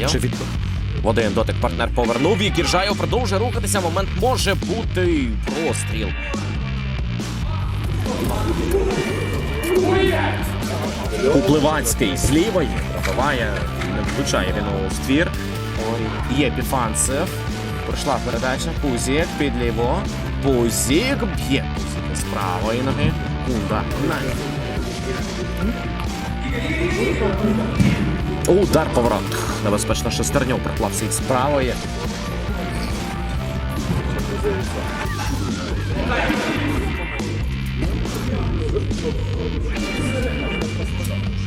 Перший від в один дотик партнер повернув і Кіржаєв продовжує рухатися. Момент може бути простріл. Купливанський з лівої пробиває, не влучає він у ствір. Є Біфанцев. Пройшла передача. Пузік під ліво. Пузік б'є. Пузік з правої ноги. Кунда. На. Удар поворот. Небезпечно шестерньов приклався із правої.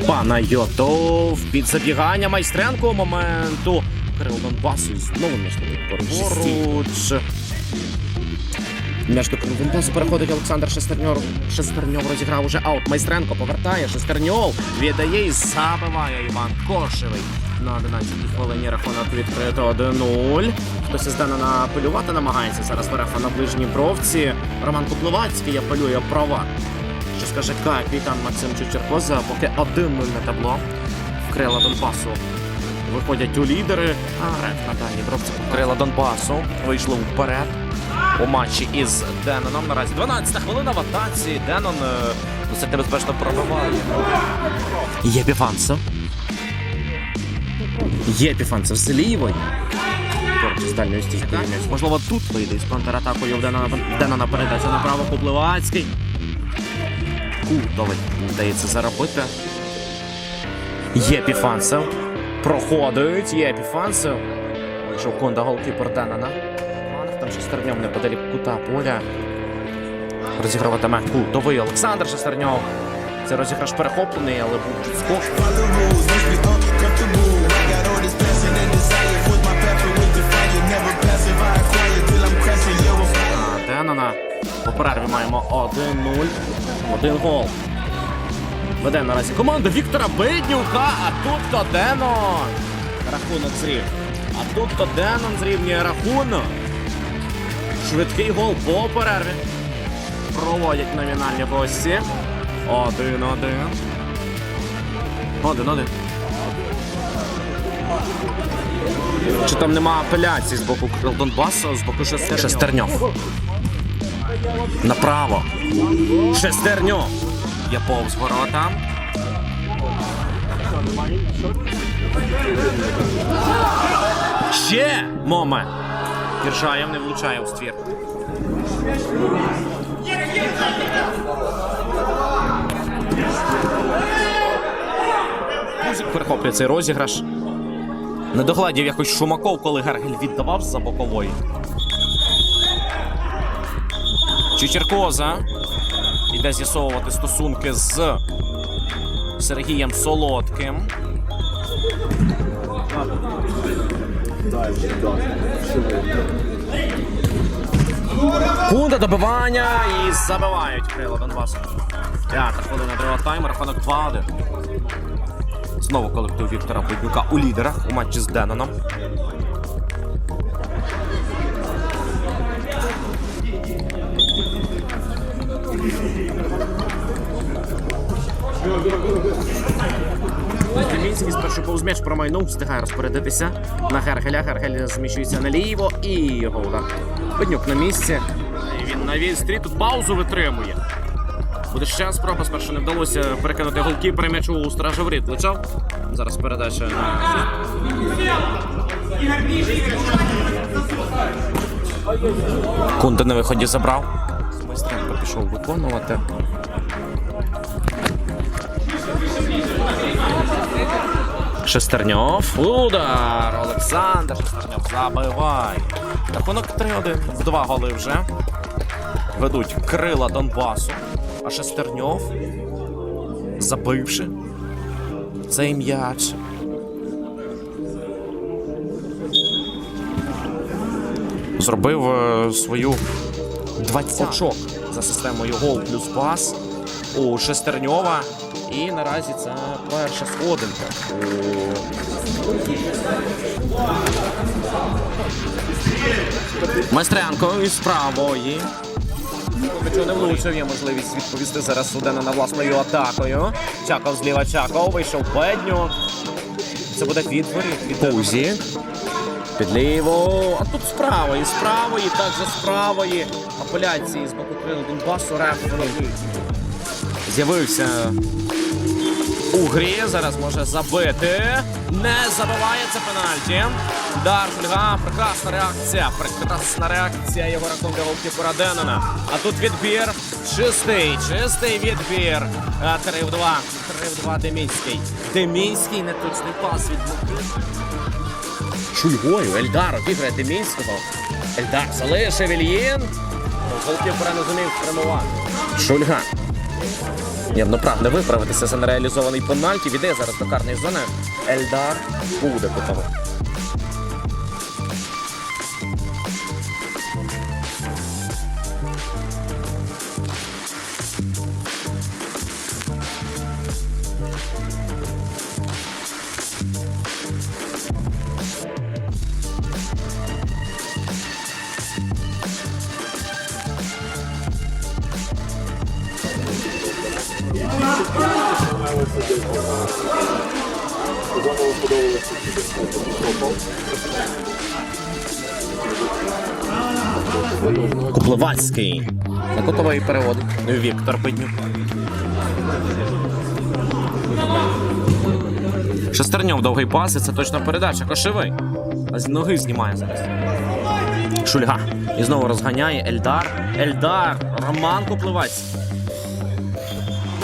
Панайотов під забігання майстренко моменту. Кирил Донбасу знову між поруч. Між до Кирил Донбасу переходить Олександр Шестерньов. Шестерньов розіграв уже аут. Майстренко повертає. Шестерньов віддає і забиває Іван Кошевий. На 11-й хвилині рахунок відкрито 1-0. Хтось із Дена апелювати намагається. Зараз Верефа на ближній бровці. Роман Куплевацький апелює права. Що скаже капітан Максим Чучеркоза, поки 1-0 на табло. Крила Донбасу виходять у лідери. А Реф на дальній бровці. Крила Донбасу вийшли вперед у матчі із Деноном. Наразі 12-та хвилина в атаці. Денон е, досить небезпечно пробиває. Є Біфанцев. Є Біфанцев з лівої. З дальньої стійкою. Можливо, тут вийде із контратакою в Денона, передача направо Купливацький. Кутовий вдається заробити. Є Піфанцев. Проходить. Є Піфанцев. Вийшов Конда голкіпер Денона. Там шестерньов неподалік кута поля. Розіграватиме кутовий Олександр Шестерньов. Це розіграш перехоплений, але був скок. Yo, I'm Денона. По перерві маємо 1-0. Один гол. Веде наразі команда Віктора Беднюка, а тут то Денон. Рахунок зрів. А тут то Денон зрівнює рахунок. Швидкий гол по перерві. Проводять номінальні гості. Один-один. Один-один. Чи там нема апеляції з боку Донбасу, з боку Шестерньов? Шестерньов. Направо. Шестерньов. Є повз ворота. Ще момент. Кіршаєв не влучає у ствір. Музик перехоплює цей розіграш. Не догладів якось Шумаков, коли Гергель віддавав за бокової. Чичеркоза йде з'ясовувати стосунки з Сергієм Солодким. Кунда добивання і забивають крила Донбасу. П'ята хвилина другого тайму, рахунок 2-1. Знову колектив Віктора Буднюка у лідерах у матчі з Деноном. Камінський спершу повз м'яч промайнув, встигає розпорядитися на Гергеля. Гергель зміщується наліво і його удар. Беднюк на місці. І Він на відстрі тут паузу витримує. Буде ще спроба, спершу не вдалося перекинути голкіпера м'ячу у стража воріт. Лечав. Зараз передача на. Кунда на виході забрав. Майстренко пішов виконувати. Шестерньов. Удар! Олександр Шестерньов забиває. Рахунок 3-1. В два голи вже. Ведуть крила Донбасу. А Шестерньов, забивши цей м'яч. Зробив е, свою 20 очок за системою гол плюс пас у Шестерньова. І наразі це перша сходинка. Майстренко із правої. Поки не влучив, є можливість відповісти зараз Судена на власною атакою. Чаков зліва Чаков, вийшов Беднюк. це буде відворіт. Пузі. Під ліву. А тут з правої, з правої, також з правої. Апеляції з боку Донбасу. Рефері з'явився у грі. Зараз може забити. Не забиває це пенальті. Дар Фольга. Прекрасна реакція. Прекрасна реакція його рахунку голкіпера Денона. А тут відбір. Чистий, чистий відбір. А, 3 в 2. 3 в 2 Демінський. Демінський неточний пас від Луки. Шульгою. Ельдар обіграє Демінського. Ельдар залишив Ільїн. Голкіпера не зумів спрямувати. Шульга. Ні, ну прагне виправитися за нереалізований пенальті. Віде зараз до карної зони. Ельдар буде кутовий. Куплевацький. На кутовий перевод. Віктор Беднюк. Шестерньов довгий пас, і це точно передача. Кошевий. А з ноги знімає зараз. Шульга. І знову розганяє Ельдар. Ельдар. Роман Куплевацький.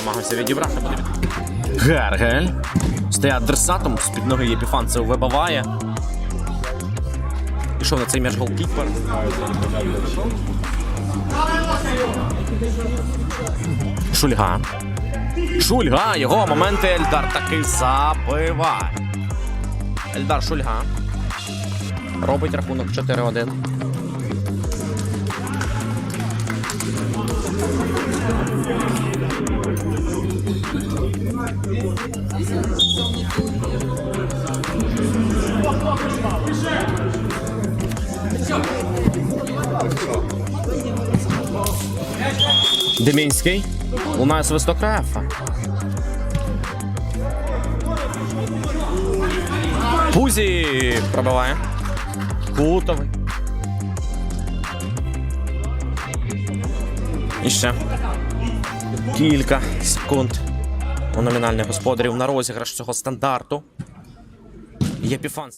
Намагався відібрати. подивіться. Гергель. Стає адресатом. З-під ноги Єпіфанцев вибиває. Пішов на цей м'яч голкіпер. Шульга. Шульга. Його моменти Ельдар таки забиває. Ельдар Шульга. Робить рахунок 4-1. Демінський. Лунає свисток рефа. Пузі пробиває. Кутовий. І ще кілька секунд у номінальних господарів на розіграш цього стандарту. Єпіфан.